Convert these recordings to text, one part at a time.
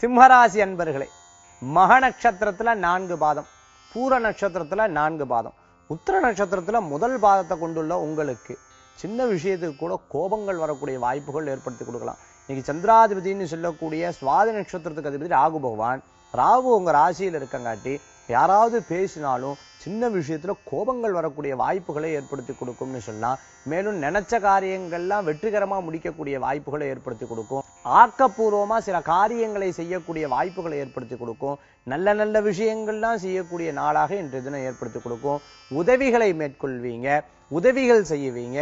சிம்மராசி அன்பர்களே மக நட்சத்திரத்துல நான்கு பாதம் பூர நட்சத்திரத்துல நான்கு பாதம். உத்திர நட்சத்திரத்துல முதல் பாதத்தை கொண்டுள்ள உங்களுக்கு சின்ன விஷயத்துக்கு கூட கோபங்கள் வரக்கூடிய வாய்ப்புகள் ஏற்படுத்தி கொடுக்கலாம். இன்னைக்கு சந்திராதிபதினு சொல்லக்கூடிய சுவாதி நட்சத்திரத்துக்கு அதிபதி ராகு பகவான். ராகு உங்க ராசியில் இருக்கங்காட்டி யாராவது பேசினாலும் சின்ன விஷயத்துல கோபங்கள் வரக்கூடிய வாய்ப்புகளை ஏற்படுத்தி கொடுக்கும்னு சொல்லலாம் மேலும் நினைச்ச காரியங்கள்லாம் வெற்றிகரமா முடிக்கக்கூடிய வாய்ப்புகளை ஏற்படுத்தி கொடுக்கும். ஆக்கப்பூர்வமா சில காரியங்களை செய்யக்கூடிய வாய்ப்புகளை ஏற்படுத்தி கொடுக்கும். நல்ல நல்ல விஷயங்கள்லாம் செய்யக்கூடிய நாளாக இன்றைய தினம் ஏற்படுத்தி கொடுக்கும். உதவிகளை மேற்கொள்வீங்க உதவிகள் செய்வீங்க.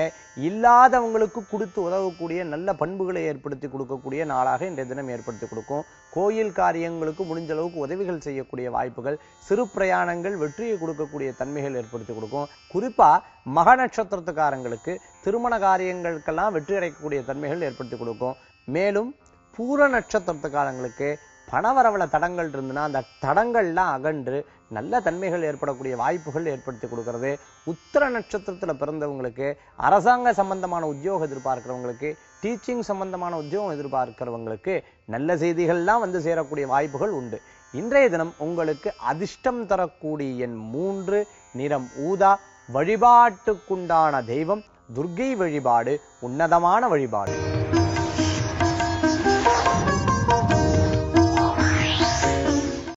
இல்லாதவங்களுக்கு கொடுத்து உதவக்கூடிய நல்ல பண்புகளை ஏற்படுத்தி கொடுக்கக்கூடிய நாளாக இன்றைய தினம் ஏற்படுத்தி கொடுக்கும். கோயில் காரியங்களுக்கு முடிஞ்ச அளவுக்கு உதவிகள் செய்யக்கூடிய வாய்ப்புகள் சிறு பிரயாணங்கள் வெற்றியை கொடுக்கக்கூடிய தன்மைகள் ஏற்படுத்தி கொடுக்கும். குறிப்பா மக நட்சத்திரத்துக்காரங்களுக்கு திருமண காரியங்களுக்கெல்லாம் வெற்றி அடைக்கக்கூடிய தன்மைகள் ஏற்படுத்தி கொடுக்கும். மேலும் பூர நட்சத்திரத்துக்காரங்களுக்கு பணவரவுல தடங்கள் இருந்ததுன்னா அந்த தடங்கள்லாம் அகன்று நல்ல தன்மைகள் ஏற்படக்கூடிய வாய்ப்புகள் ஏற்படுத்தி கொடுக்கறது. உத்தர நட்சத்திரத்துல பிறந்தவங்களுக்கு அரசாங்க சம்பந்தமான உத்தியோகம் எதிர்பார்க்கிறவங்களுக்கு டீச்சிங் சம்பந்தமான உத்தியோகம் எதிர்பார்க்கிறவங்களுக்கு நல்ல செய்திகள்லாம் வந்து சேரக்கூடிய வாய்ப்புகள் உண்டு. இன்றைய தினம் உங்களுக்கு அதிர்ஷ்டம் தரக்கூடிய எண் மூன்று நிறம் ஊதா வழிபாட்டுக்குண்டான தெய்வம் துர்க்கை வழிபாடு உன்னதமான வழிபாடு.